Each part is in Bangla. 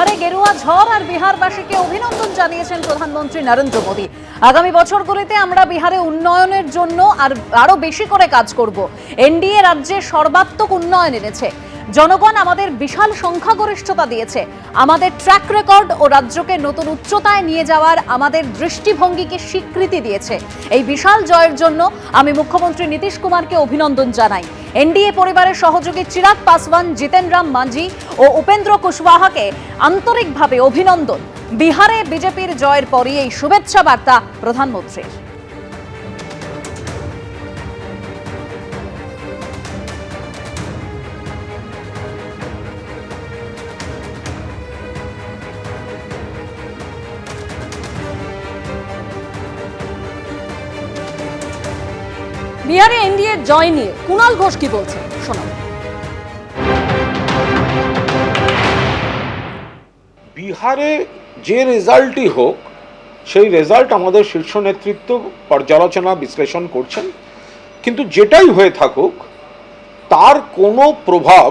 বিহারে গেরুয়া ঝড় আর বিহারবাসীকে অভিনন্দন জানিয়েছেন প্রধানমন্ত্রী নরেন্দ্র মোদী। আগামী বছরগুলিতে আমরা বিহারে উন্নয়নের জন্য আর আরও বেশি করে কাজ করব। এনডিএ রাজ্যে সর্বাত্মক উন্নয়ন এনেছে। জনগণ আমাদের বিশাল সংখ্যাগরিষ্ঠতা দিয়েছে। আমাদের ট্র্যাক রেকর্ড ও রাজ্যকে নতুন উচ্চতায় নিয়ে যাওয়ার আমাদের দৃষ্টিভঙ্গিকে স্বীকৃতি দিয়েছে। এই বিশাল জয়ের জন্য আমি মুখ্যমন্ত্রী নীতিশ কুমারকে অভিনন্দন জানাই। এনডিএ পরিবারের সহযোগী চিরাগ পাসওয়ান জিতেন রাম মাঝি ও উপেন্দ্র কুশওয়াহাকে আন্তরিকভাবে অভিনন্দন। বিহারে বিজেপির জয়ের পরই এই শুভেচ্ছা বার্তা প্রধানমন্ত্রীর। বিহারে এনডিএ জয় নিয়ে কুণাল ঘোষ কি বলছেন? শোনাব বিহারে যে রেজাল্টই হোক, সেই রেজাল্ট আমাদের শীর্ষ নেতৃত্ব পর্যালোচনা, বিশ্লেষণ করছেন। কিন্তু যেটাই হয়ে থাকুক, তার কোনো প্রভাব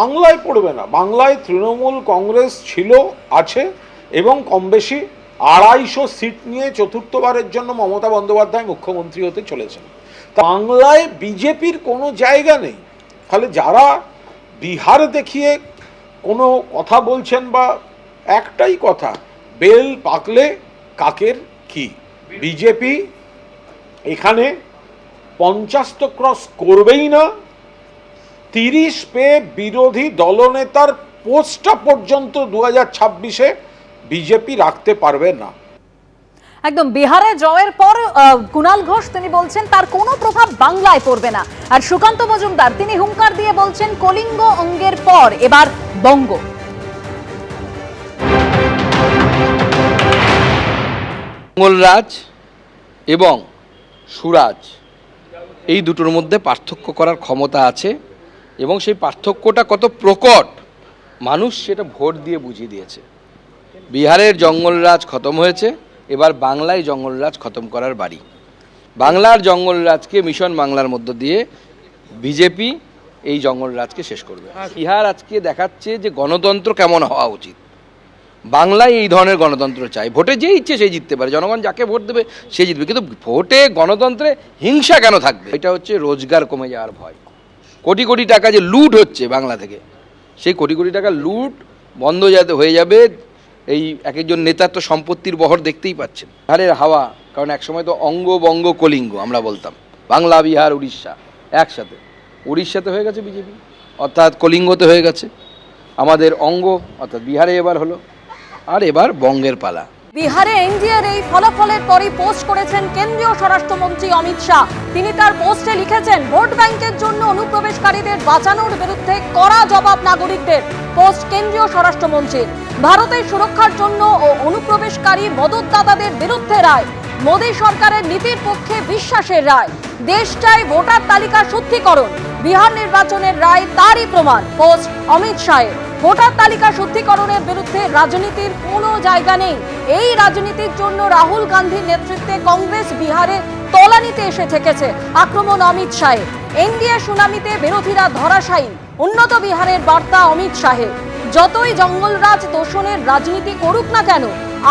বাংলায় পড়বে না। বাংলায় তৃণমূল কংগ্রেস ছিল, আছে, এবং কম বেশি আড়াইশো সিট নিয়ে চতুর্থবারের জন্য মমতা বন্দ্যোপাধ্যায় মুখ্যমন্ত্রী হতে চলেছেন। বাংলায় বিজেপির কোনো জায়গা নেই। ফলে যারা বিহার দেখিয়ে কোনো কথা বলছেন বা একটাই কথা, বেল পাকলে কাকের কি? বিজেপি এখানে পঞ্চাশ তো ক্রস করবেই না, তিরিশ পেয়ে বিরোধী দলনেতার পোস্টটা পর্যন্ত দু হাজার ছাব্বিশে বিজেপি রাখতে পারবে না। একদম বিহারে জয়ের পর কুণাল ঘোষ, তিনি বলছেন, তার কোনো প্রভাব বাংলায় পড়বে না। আর সুকান্ত মজুমদার, তিনি হুঙ্কার দিয়ে বলছেন, কলিঙ্গ অঙ্গের পর, এবার বঙ্গ। মঙ্গলরাজ এবং সুরাজ, এই দুটোর মধ্যে পার্থক্য করার ক্ষমতা আছে এবং সেই পার্থক্যটা কত প্রকট, মানুষ সেটা ভোট দিয়ে বুঝিয়ে দিয়েছে। বিহারের জঙ্গলরাজ খতম হয়েছে এবার বাংলায় জঙ্গলরাজ খতম করার বাড়ি। বাংলার জঙ্গলরাজকে মিশন বাংলার মধ্য দিয়ে বিজেপি এই জঙ্গলরাজকে শেষ করবে। ইহার আজকে দেখাচ্ছে যে গণতন্ত্র কেমন হওয়া উচিত। বাংলায় এই ধরনের গণতন্ত্র চাই। ভোটে যে ইচ্ছে সে জিততে পারে। জনগণ যাকে ভোট দেবে সে জিতবে। কিন্তু ভোটে গণতন্ত্রে হিংসা কেন থাকবে? এটা হচ্ছে রোজগার কমে যাওয়ার ভয়। কোটি কোটি টাকা যে লুট হচ্ছে বাংলা থেকে সেই কোটি কোটি টাকা লুট বন্ধ যাতে হয়ে যাবে এই এক একজন নেতার তো সম্পত্তির বহর দেখতেই পাচ্ছেন। বিহারের হাওয়া, কারণ একসময় তো অঙ্গ বঙ্গ কলিঙ্গ আমরা বলতাম। বাংলা, বিহার, উড়িষ্যা একসাথে। উড়িষ্যাতে হয়ে গেছে বিজেপি, অর্থাৎ কলিঙ্গতে হয়ে গেছে। আমাদের অঙ্গ, অর্থাৎ বিহারে এবার হলো, আর এবার বঙ্গের পালা। বিহারে এনডিএর এই ফলাফলের পরই পোস্ট করেছেন কেন্দ্রীয় স্বরাষ্ট্রমন্ত্রী অমিত শাহ। তিনি তার পোস্টে লিখেছেন, ভোট ব্যাংকের জন্য অনুপ্রবেশকারীদের বাঁচানোর বিরুদ্ধে কড়া জবাব নাগরিকদের, পোস্ট কেন্দ্রীয় স্বরাষ্ট্রমন্ত্রীর ভারতের সুরক্ষার জন্য ও অনুপ্রবেশকারী মদতদাতাদের বিরুদ্ধে রায়। মোদী সরকারের নীতির পক্ষে বিশ্বাসের রায়। দেশ চায় ভোটার তালিকা শুদ্ধিকরণ। বিহার নির্বাচনের রায় তারই প্রমাণ, পোস্ট অমিত শাহের। ভোটার তালিকা শুদ্ধিকরণের বিরুদ্ধে রাজনীতির কোনো জায়গা নেই। এই রাজনীতির জন্য রাহুল গান্ধীর নেতৃত্বে কংগ্রেস বিহারে তলানিতে এসে ঠেকেছে আক্রমণ অমিত শাহের এনডিএ সুনামিতে বিরোধীরা ধরাশায়ী। উন্নত বিহারের বার্তা অমিত শাহের যতই জঙ্গলরাজ দোষণের রাজনীতি করুক না কেন,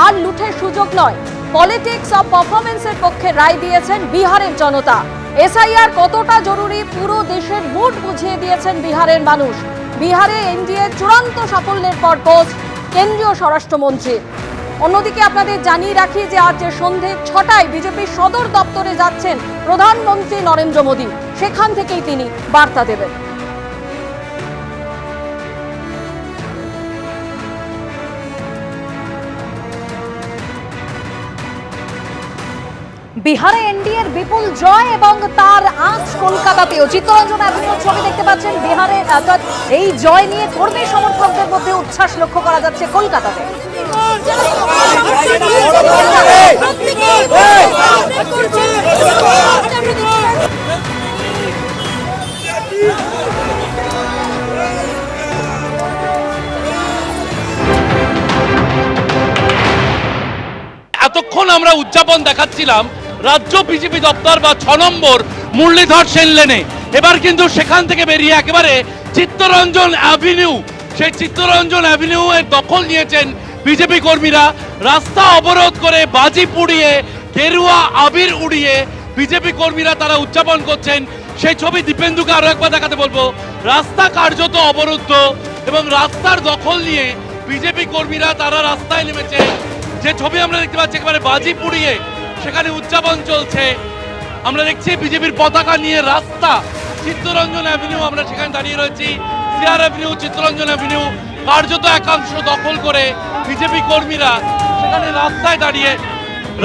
আর লুঠের সুযোগ নয়। পলিটিক্স অফ পারফরমেন্সের পক্ষে রায় দিয়েছেন বিহারের জনতা। এসআইআর কতটা জরুরি পুরো দেশের মুড বুঝিয়ে দিয়েছেন বিহারের মানুষ। বিহারে এনডিএ চূড়ান্ত সাফল্যের পর পোস্ট কেন্দ্রীয় স্বরাষ্ট্রমন্ত্রী। অন্যদিকে আপনাদের জানিয়ে রাখি যে আজ সন্ধে ছটায় বিজেপির সদর দপ্তরে যাচ্ছেন প্রধানমন্ত্রী নরেন্দ্র মোদী, সেখান থেকেই তিনি বার্তা দেবেন। বিহারে এনডিএর বিপুল জয় এবং তার আঁচ কলকাতাতেও চিত্তরঞ্জন অ্যাভিনিউর ছবি দেখতে পাচ্ছেন। বিহারে অর্থাৎ এই জয় নিয়ে কর্মী সমর্থকদের মধ্যে উচ্ছ্বাস লক্ষ্য করা যাচ্ছে কলকাতাতে। এতক্ষণ আমরা উদযাপন দেখাচ্ছিলাম রাজ্য বিজেপি দপ্তর বা ছ নম্বর মুরলীধর সেন লেনে। এবার কিন্তু সেখান থেকে বেরিয়ে একেবারে চিত্তরঞ্জন অ্যাভিনিউ। সেই চিত্তরঞ্জন অ্যাভিনিউ এর দখল নিয়েছেন বিজেপি কর্মীরা। রাস্তা অবরোধ করে বাজি পুড়িয়ে গেরুয়া আবির উড়িয়ে বিজেপি কর্মীরা তারা উদযাপন করছেন। সেই ছবি দীপেন্দুকে আরও একবার দেখাতে বলব। রাস্তা কার্যত অবরুদ্ধ এবং রাস্তার দখল নিয়ে বিজেপি কর্মীরা তারা রাস্তায় নেমেছে। যে ছবি আমরা দেখতে পাচ্ছি, একেবারে বাজি পুড়িয়ে সেখানে উদযাপন চলছে। আমরা দেখছি বিজেপির পতাকা নিয়ে রাস্তা, চিত্তরঞ্জন অ্যাভিনিউ আমরা সেখানে দাঁড়িয়ে রয়েছি। সিআর অ্যাভিনিউ চিত্তরঞ্জন অ্যাভিনিউ কার্যত একাংশ দখল করে বিজেপি কর্মীরা সেখানে রাস্তায় দাঁড়িয়ে।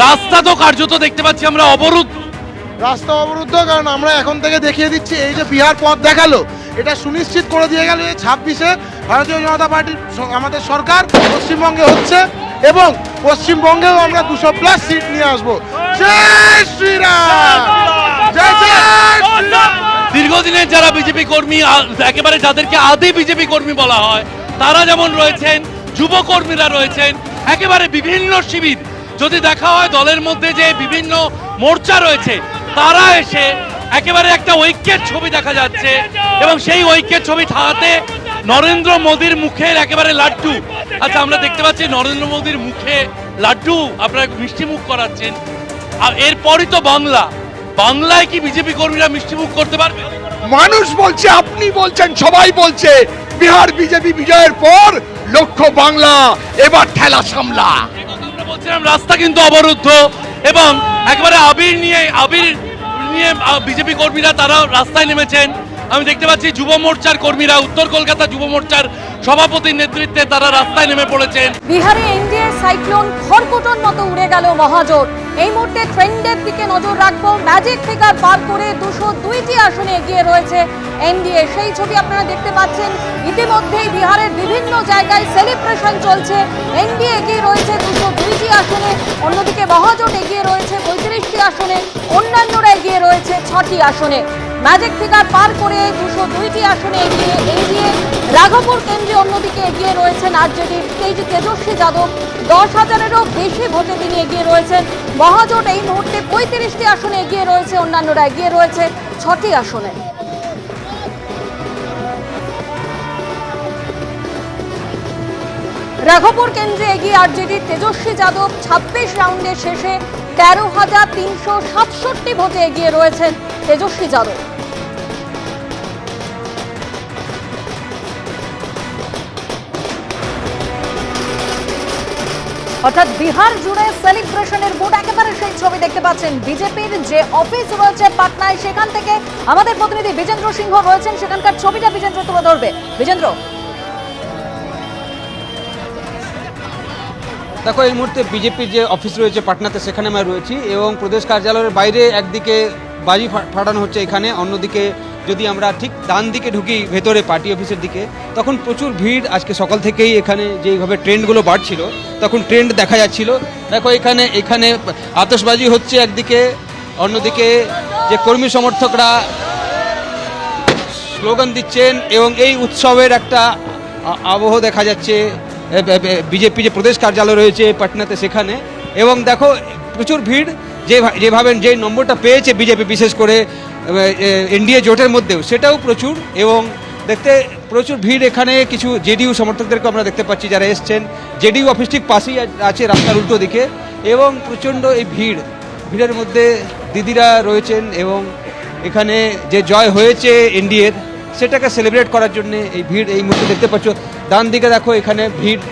রাস্তা তো কার্যত দেখতে পাচ্ছি আমরা অবরোধ রাস্তা অবরুদ্ধ, কারণ আমরা এখন থেকে দেখিয়ে দিচ্ছি, এই যে বিহার পথ দেখাল, এটা সুনিশ্চিত করে দিয়ে গেল এই ছাব্বিশে ভারতীয় জনতা পার্টির আমাদের সরকার পশ্চিমবঙ্গে হচ্ছে। এবং পশ্চিমবঙ্গেও আমরা দুশো প্লাস সিট নিয়ে আসব। জয় শ্রীরাম! দীর্ঘদিনের যারা বিজেপি কর্মী একেবারে যাদেরকে আদি বিজেপি কর্মী বলা হয়, তারা যেমন রয়েছেন, যুব কর্মীরা রয়েছেন, একেবারে বিভিন্ন শিবির। যদি দেখা হয় দলের মধ্যে যে বিভিন্ন মোর্চা রয়েছে, তারা এসে একেবারে একটা ঐক্যের ছবি দেখা যাচ্ছে এবং সেই ঐক্যের ছবি ঠাতে নরেন্দ্র মোদীর মুখের একেবারে লাড্ডু আচ্ছা আমরা দেখতে পাচ্ছি নরেন্দ্র মোদীর মুখে লাড্ডু। আপনারা মিষ্টি মুখ করাচ্ছেন। আর এরপরই তো বাংলা। বাংলায় কি বিজেপি কর্মীরা মিষ্টিমুখ করতে পারবে? মানুষ বলছে আপনি বলছেন সবাই বলছে বিহার বিজেপি বিজয়ের পর লক্ষ্য বাংলা এবার ঠেলা সামলা। বলছিলাম রাস্তা কিন্তু অবরুদ্ধ। এবং একবারে আবির নিয়ে আবির নিয়ে বিজেপি কর্মীরা তারা রাস্তায় নেমেছেন। আমি দেখতে পাচ্ছি যুব মোর্চার কর্মীরা উত্তর কলকাতা যুব মোর্চার সভাপতির নেতৃত্বে তারা রাস্তায় নেমে পড়েছেন। বিহারে এনডিএ সাইক্লোন খড়কুটোর মতো উড়ে গেল মহাজোট এই মুহূর্তে ট্রেন্ডের দিকে নজর রাখব। ম্যাজিক ফিগার পার করে দুশো দুইটি আসনে এগিয়ে রয়েছে এনডিএ। সেই ছবি আপনারা দেখতে পাচ্ছেন। ইতিমধ্যেই বিহারের বিভিন্ন জায়গায় সেলিব্রেশন চলছে। এনডিএ এগিয়ে রয়েছে দুশো দুইটি আসনে। অন্যদিকে মহাজোট এগিয়ে রয়েছে পঁয়ত্রিশটি আসনে। অন্যান্যরা এগিয়ে রয়েছে ছটি আসনে। ম্যাজিক ফিগার পার করে দুশো দুইটি আসনে এগিয়ে এগিয়ে রাঘবপুর কেন্দ্রে অন্যদিকে এগিয়ে রয়েছেন আরজেডির তেজ তেজস্বী যাদব। দশ হাজারেরও বেশি ভোটে তিনি এগিয়ে রয়েছেন। মহাজোট এই মুহূর্তে পঁয়ত্রিশটি আসনে এগিয়ে রয়েছে, অন্যান্যরা এগিয়ে রয়েছে ছটি আসনে। রাঘবপুর কেন্দ্রে এগিয়ে আরজেডির তেজস্বী যাদব ছাব্বিশ রাউন্ডের শেষে তেরো হাজার তিনশো সাতষট্টি ভোটে এগিয়ে রয়েছেন তেজস্বী যাদব। অর্থাৎ বিহার জুড়ে সেলিব্রেশনের মুড একেবারে সেই ছবি দেখতে পাচ্ছেন। বিজেপির যে অফিস রয়েছে পাটনায়, সেখান থেকে আমাদের প্রতিনিধি বিজেন্দ্র সিংহ রয়েছেন। সেখানকার ছবিটা বিজেন্দ্র তুলে ধরবে। বিজেন্দ্র দেখো, এই মুহূর্তে বিজেপির যে অফিস রয়েছে পাটনাতে, সেখানে আমরা রয়েছি এবং প্রদেশ কার্যালয়ের বাইরে একদিকে বাজি ফাটানো হচ্ছে এখানে, অন্যদিকে যদি আমরা ঠিক ডান দিকে ঢুকি ভেতরে পার্টি অফিসের দিকে, তখন প্রচুর ভিড়। আজকে সকাল থেকেই এখানে যেইভাবে ট্রেন্ডগুলো বাড়ছিল, তখন ট্রেন্ড দেখা যাচ্ছিল। দেখো, এখানে এখানে আতশবাজি হচ্ছে একদিকে, অন্যদিকে যে কর্মী সমর্থকরা স্লোগান দিচ্ছেন এবং এই উৎসবের একটা আবহ দেখা যাচ্ছে। বিজেপি যে প্রদেশ কার্যালয় রয়েছে পাটনাতে সেখানে। এবং দেখো, প্রচুর ভিড়। যে যেভাবে যে নম্বরটা পেয়েছে বিজেপি, বিশেষ করে এনডিএ জোটের মধ্যেও, সেটাও প্রচুর। এবং দেখতে প্রচুর ভিড় এখানে। কিছু জেডিইউ সমর্থকদেরকে আমরা দেখতে পাচ্ছি যারা এসছেন। জেডিইউ অফিস ঠিক পাশেই আছে রাস্তার উল্টো দিকে। এবং প্রচণ্ড এই ভিড়। ভিড়ের মধ্যে দিদিরা রয়েছেন এবং এখানে যে জয় হয়েছে এনডিএর সেটাকে সেলিব্রেট করার জন্য এই ভিড় এই মুহূর্তে দেখতে পাচ্ছ ডান দিকে দেখো এখানে ভিড় আহ,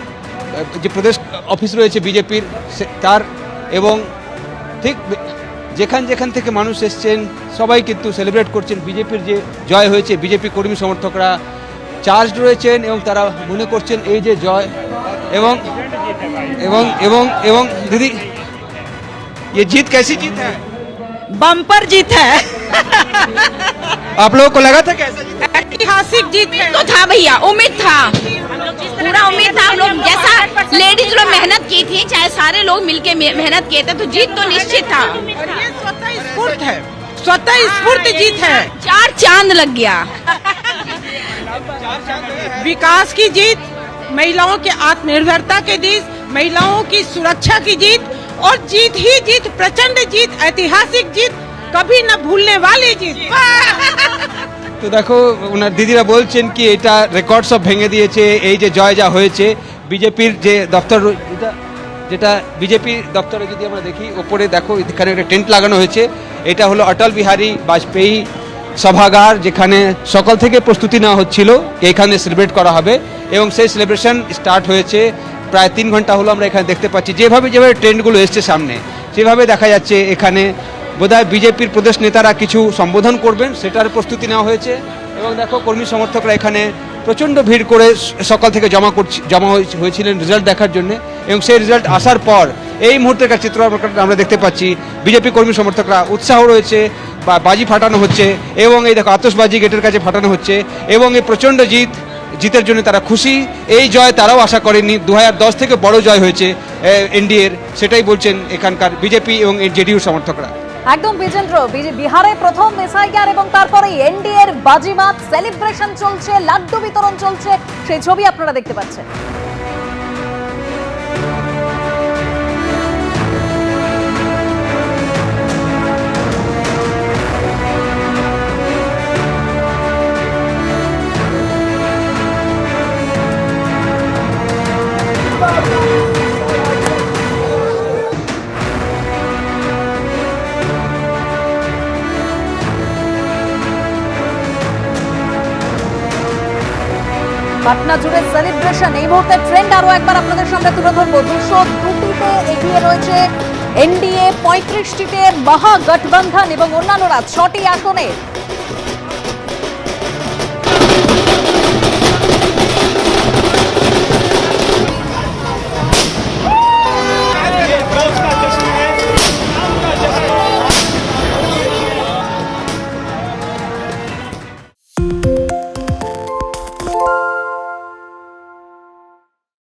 যে প্রদেশ অফিস রয়েছে বিজেপির তার এবং ঠিক বে- যেখান যেখান থেকে মানুষ এসছেন সবাই কিন্তু সেলিব্রেট করছেন বিজেপির যে জয় হয়েছে বিজেপি কর্মী সমর্থকরা চার্জ রয়েছেন এবং তারা মনে করছেন এই যে জয় এবং এবং এবং এবং দিদি ये जीत कैसी जीत है बम्पर जीत है आप लोगों को लगा था कैसा ऐतिहासिक जीत तो था भैया उम्मीद था। पूरा उम्मीद था हम लोग जैसा लेडीज़ लोग मेहनत की थी चाहे सारे लोग मिलके मेहनत किए थे तो जीत तो निश्चित था। स्वतः स्फूर्त है। स्वतः स्फूर्त जीत है। चार चाँद लग गया। विकास की जीत महिलाओं के आत्मनिर्भरता के जीत महिलाओं की सुरक्षा की जीत और जीत ही जीत प्रचंड जीत ऐतिहासिक जीत কবি না ভুলনে वाली জি তো দেখো ওনার দিদিরা বলছেন কি, এটা রেকর্ড সব ভেঙে দিয়েছে, এই যে জয় যা হয়েছে, বিজেপির যে দপ্তর, যেটা বিজেপি দপ্তরে যদি আমরা দেখি, ওপরে দেখো, এখানে একটা টেন্ট লাগানো হয়েছে, এটা হলো অটল বিহারী বাজপেয়ী সভাগার, যেখানে সকল থেকে প্রস্তুতি নেওয়া হচ্ছিল, এখানে সেলিব্রেট করা হবে, এবং সেই সেলিব্রেশন স্টার্ট হয়েছে, প্রায় তিন ঘণ্টা হলো আমরা এখানে দেখতে পাচ্ছি, যেভাবে যেভাবে ট্রেন্ডগুলো এসছে সামনে সেভাবে দেখা যাচ্ছে এখানে বোধহয় বিজেপির প্রদেশ নেতারা কিছু সম্বোধন করবেন, সেটার প্রস্তুতি নেওয়া হয়েছে। এবং দেখো, কর্মী সমর্থকরা এখানে প্রচণ্ড ভিড় করে সকাল থেকে জমা করছি, জমা হয়েছে- হয়েছিলেন রেজাল্ট দেখার জন্য। এবং সেই রেজাল্ট আসার পর এই মুহূর্তের কাছে চিত্র আমরা- দেখতে পাচ্ছি, বিজেপি কর্মী সমর্থকরা উৎসাহ রয়েছে, বা বাজি ফাটানো হচ্ছে, এবং এই দেখো আতসবাজি গেটের কাছে ফাটানো হচ্ছে, এবং এই প্রচণ্ড জিত, জিতের জন্য তারা খুশি। এই জয় তারাও আশা করেনি দু থেকে বড় জয় হয়েছে এনডিএর, সেটাই বলছেন এখানকার বিজেপি এবং জেডিইউ সমর্থকরা। একদম বিজেন্দ্র বিজে- বিহারে প্রথম এসআইআর এবং তারপরে এনডিএ এর বাজিমাত সেলিব্রেশন চলছে, লাড্ডু বিতরণ চলছে, সেই ছবি আপনারা দেখতে পাচ্ছেন। পাটনা জুড়ে সেলিব্রেশন এই মুহূর্তে ট্রেন্ড আরও একবার আপনাদের সামনে তুলে ধরবো। দুশো দুটিতে এগিয়ে রয়েছে এনডিএ পঁয়ত্রিশটিতে মহাগঠবন্ধন এবং অন্যান্যরা ছটি আসনে।